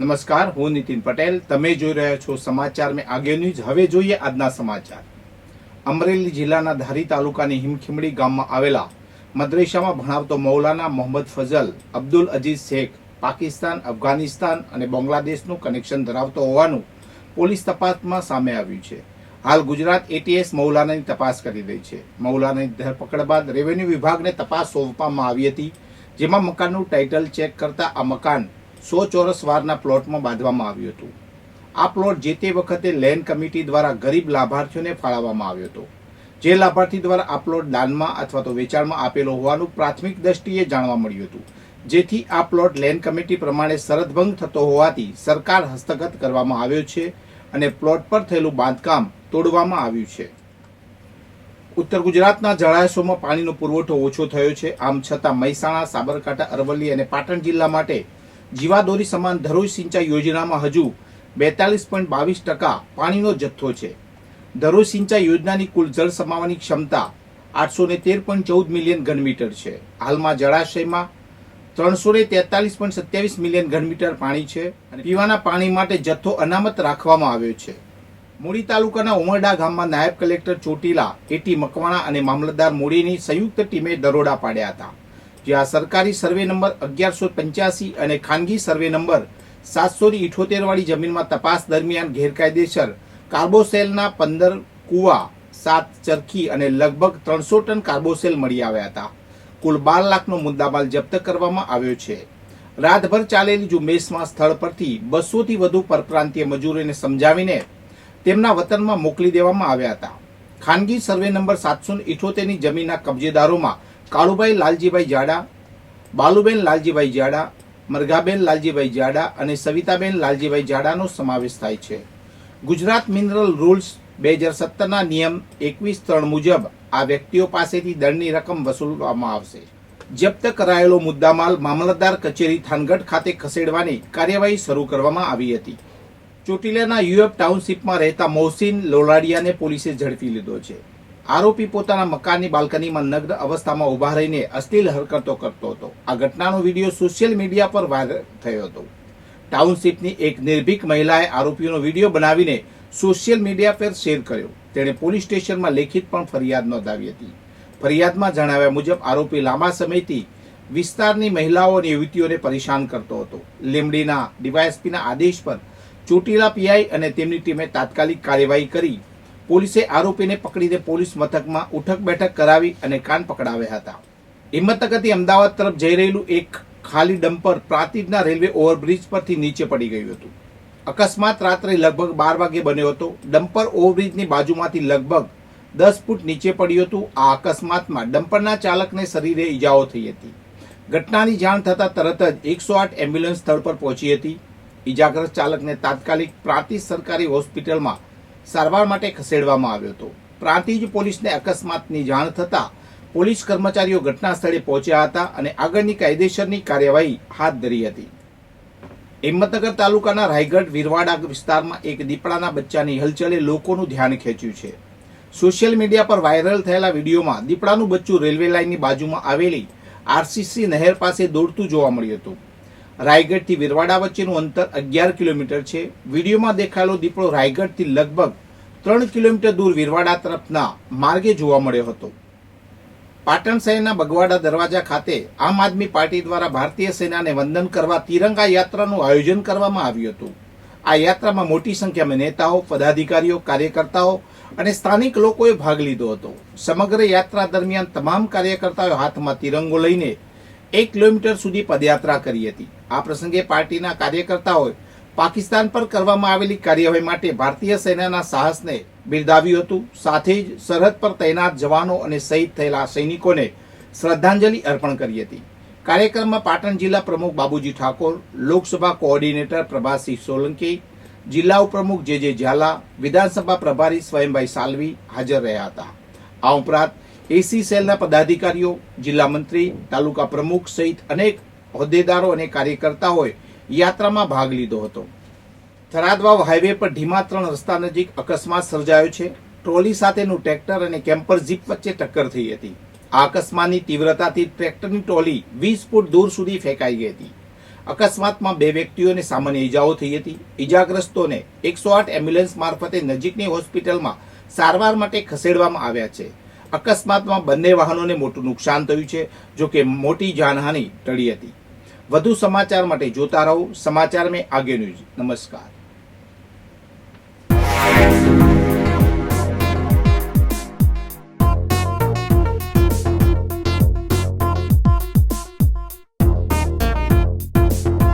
નમસ્કાર, હું નીતિન પટેલ. તમે જોઈ રહ્યા છો સમાચાર મેં આગે ન્યૂઝ. હવે જોઈએ આજના સમાચાર. અમરેલી જિલ્લાના ધારી તાલુકાની હિમખીમડી ગામમાં આવેલા મદ્રેસામાં ભણાવતો મૌલાના મોહમ્મદ ફઝલ અબ્દુલ અજીઝ શેખ પાકિસ્તાન, અફઘાનિસ્તાન અને બાંગ્લાદેશનું કનેક્શન ધરાવતો હોવાનું પોલીસ તપાસમાં સામે આવ્યું છે. હાલ ગુજરાત એટીએસ મૌલાનાની તપાસ કરી રહી છે. મૌલાનાની ધરપકડ બાદ રેવન્યુ વિભાગને તપાસ સોંપવામાં આવી હતી, જેમાં મકાનનું ટાઇટલ ચેક કરતા આ મકાન સો ચોરસ વારના પ્લોટમાં બાંધવામાં આવ્યું હતું. આ પ્લોટ જે તે વખતે લેન્ડ કમિટી દ્વારા ગરીબ લાભાર્થીઓને ફાળવવામાં આવ્યો હતો. જે લાભાર્થી દ્વારા આ પ્લોટ દાનમાં અથવા તો વેચાણમાં આપેલો હોવાનું પ્રાથમિક દ્રષ્ટિએ જાણવા મળ્યું હતું. જેથી આ પ્લોટ લેન્ડ કમિટી પ્રમાણે શરતભંગ થતો હોવાથી સરકાર હસ્તગત કરવામાં આવ્યો છે અને પ્લોટ પર થયેલું બાંધકામ તોડવામાં આવ્યું છે. ઉત્તર ગુજરાતના જળાશયોમાં પાણીનો પુરવઠો ઓછો થયો છે. આમ છતાં મહેસાણા, સાબરકાંઠા, અરવલ્લી અને પાટણ જિલ્લા માટે જીવાદોરી સમાન ધરોઈ સિંચાઈ યોજનામાં હજુ બેતાલીસ પોઈન્ટ બાવીસ ટકા પાણીનો જથ્થો છે. ધરોઈ સિંચાઈ યોજનાની કુલ જળ સમાવવાની ક્ષમતા આઠસો ને તેર પોઈન્ટ ચૌદ મિલિયન ઘનમીટર છે. હાલમાં જળાશયમાં ત્રણસો ને તેતાલીસ પોઈન્ટ સત્યાવીસ મિલિયન ઘનમીટર પાણી છે અને પીવાના પાણી માટે જથ્થો અનામત રાખવામાં આવ્યો છે. મૂળી તાલુકાના ઉમરડા ગામમાં નાયબ કલેક્ટર ચોટીલા એટી મકવાણા અને મામલતદાર મૂડીની સંયુક્ત ટીમે દરોડા પાડ્યા હતા. જ્યાં સરકારી સર્વે નંબર અગિયારસો પંચ્યાસી અને ખાનગી સર્વે નંબર સાતસો ઇઠોતેર વાળી જમીનમાં તપાસ દરમિયાન ગેરકાયદેસર કાર્બોસેલના પંદર કુવા, સાત ચરખી અને લગભગ ત્રણસો ટન કાર્બોસેલ મળી આવ્યા હતા. કુલ બાર લાખનો મુદ્દામાલ જપ્ત કરવામાં આવ્યો છે. રાતભર ચાલેલી ઝુંબેશમાં સ્થળ પરથી બસોથી વધુ પરપ્રાંતીય મજૂરોને સમજાવીને તેમના વતનમાં મોકલી દેવામાં આવ્યા હતા. ખાનગી સર્વે નંબર સાતસો ઇઠોતેરની જમીનના કબજેદારોમાં કાળુભાઈ લાલજીભાઈ જાડા, બાલુબેન લાલજીભાઈ જાડા, મરઘાબેન લાલજીભાઈ જાડા અને સવિતાબેન લાલજીભાઈ જાડાનો સમાવેશ થાય છે. ગુજરાત મિનરલ રૂલ્સ બે હજાર સત્તરના નિયમ એકવીસ ત્રણ મુજબ આ વ્યક્તિઓ પાસેથી દંડની રકમ વસૂલવામાં આવશે. જપ્ત કરાયેલો મુદ્દામાલ મામલતદાર કચેરી થાનગઢ ખાતે ખસેડવાની કાર્યવાહી શરૂ કરવામાં આવી હતી. ચોટીલાના યુએફ ટાઉનશીપમાં રહેતા મોહસિન લોલાડિયાને પોલીસે ઝડપી લીધો છે. આરોપી પોતાના મકાનની બાલ્કનીમાં નગ્ન અવસ્થામાં ઊભા રહીને અશ્લીલ હરકતો કરતો હતો. આ ઘટનાનો વીડિયો સોશિયલ મીડિયા પર વાયરલ થયો હતો. ટાઉનશીપની એક નિર્ભીક મહિલાએ આરોપીઓનો વીડિયો બનાવીને સોશિયલ મીડિયા પર શેર કર્યો. તેણે પોલીસ સ્ટેશનમાં લેખિત પણ ફરિયાદ નોંધાવી હતી. ફરિયાદમાં જણાવ્યા મુજબ, આરોપી લાંબા સમયથી વિસ્તારની મહિલાઓ અને યુવતીઓને પરેશાન કરતો હતો. લીમડીના ડીવાયએસપીના આદેશ પર ચોટીલા પીઆઈ અને તેમની ટીમે તાત્કાલિક કાર્યવાહી કરી પોલીસે આરોપીને પકડીને પોલીસ મથકમાં ઉઠક બેઠક કરાવી અને કાન પકડાવ્યા હતા. હિંમતનગરથી અમદાવાદ તરફ જઈ રહેલું એક ખાલી ડમ્પર પ્રાતિજના રેલવે ઓવરબ્રિજ પરથી નીચે પડી ગયું હતું. અકસ્માત રાત્રે લગભગ બાર વાગે બન્યો હતો. ડમ્પર ઓવરબ્રિજની બાજુમાંથી લગભગ દસ ફૂટ નીચે પડ્યું હતું. આ અકસ્માતમાં ડમ્પરના ચાલકને શરીરે ઈજાઓ થઈ હતી. ઘટનાની જાણ થતાં તરત જ એકસો આઠ એમ્બ્યુલન્સ સ્થળ પર પહોંચી હતી. ઈજાગ્રસ્ત ચાલકને તાત્કાલિક પ્રાંતિજ સરકારી હોસ્પિટલમાં સારવાર માટે ખસેડવામાં આવ્યો હતો. પ્રાંતિજ પોલીસને અકસ્માતની જાણ થતાં પોલીસ કર્મચારીઓ ઘટના સ્થળે પહોંચ્યા હતા અને આગળની કાયદેસરની કાર્યવાહી હાથ ધરી હતી. હિંમતનગર તાલુકાના રાયગઢ, વિરવાડા વિસ્તારમાં એક દીપડાના બચ્ચાની હલચલે લોકોનું ધ્યાન ખેંચ્યું છે. સોશિયલ મીડિયા પર વાયરલ થયેલા વિડીયોમાં દીપડાનું બચ્ચું રેલવે લાઇનની બાજુમાં આવેલી આરસીસી નહેર પાસે દોડતું જોવા મળ્યું હતું. રાયગઢથી વિરવાડા વચ્ચેનું અંતર અગિયાર કિલોમીટર છે. વિડીયોમાં દેખાયેલો દીપડો રાયગઢથી લગભગ ત્રણ કિલોમીટર દૂર વિરવાડા તરફના માર્ગે જોવા મળ્યો હતો. પાટણ શહેરના બગવાડા દરવાજા ખાતે આમ આદમી પાર્ટી દ્વારા ભારતીય સેનાને વંદન કરવા તિરંગા યાત્રાનું આયોજન કરવામાં આવ્યું હતું. આ યાત્રામાં મોટી સંખ્યામાં નેતાઓ, પદાધિકારીઓ, કાર્યકર્તાઓ અને સ્થાનિક લોકોએ ભાગ લીધો હતો. સમગ્ર યાત્રા દરમિયાન તમામ કાર્યકર્તાઓ હાથમાં તિરંગો લઈને એક કિલોમીટર સુધી પદયાત્રા કરી હતી. આ પ્રસંગે પાર્ટીના કાર્યકર્તાઓએ પાકિસ્તાન પર કરવામાં આવેલી કાર્યવાહી માટે ભારતીય સેનાના સાહસને બિરદાવ્યું હતું. સાથે જ સરહદ પર તૈનાત જવાનો અને શહીદ થયેલા સૈનિકોને શ્રદ્ધાંજલિ અર્પણ કરી હતી. કાર્યક્રમમાં પાટણ જિલ્લા પ્રમુખ બાબુજી ઠાકોર, લોકસભા કોઓર્ડિનેટર પ્રભાસિંહ સોલંકી, જિલ્લા ઉપપ્રમુખ જે જે ઝાલા, વિધાનસભા પ્રભારી સ્વયંભાઈ સાલવી હાજર રહ્યા હતા. આ ઉપરાંત એસી સેલના પદાધિકારીઓ, જિલ્લા મંત્રી, તાલુકા પ્રમુખ સહિત અનેક હોદ્દેદારો અને કાર્યકર્તાઓએ યાત્રામાં ભાગ લીધો હતો. થરાદવાવ હાઈવે પર ઢીમા ત્રણ રસ્તા નજીક અકસ્માત સર્જાયો છે. ટ્રોલી સાથેનું ટ્રેક્ટર અને કેમ્પર જીપ વચ્ચે ટક્કર થઈ હતી. આ અકસ્માતની તીવ્રતાથી ટ્રેક્ટરની ટ્રોલી વીસ ફૂટ દૂર સુધી ફેંકાઈ ગઈ હતી. અકસ્માતમાં બે વ્યક્તિઓને સામાન્ય ઈજાઓ થઈ હતી. ઈજાગ્રસ્તોને એકસો આઠ એમ્બ્યુલન્સ મારફતે નજીકની હોસ્પિટલમાં સારવાર માટે ખસેડવામાં આવ્યા છે. અકસ્માતમાં બંને વાહનોને મોટું નુકસાન થયું છે, જો કે મોટી જાનહાનિ ટળી હતી. વધુ સમાચાર માટે જોતા રહો સમાચાર મેં આગે ન્યૂઝ નમસ્કાર.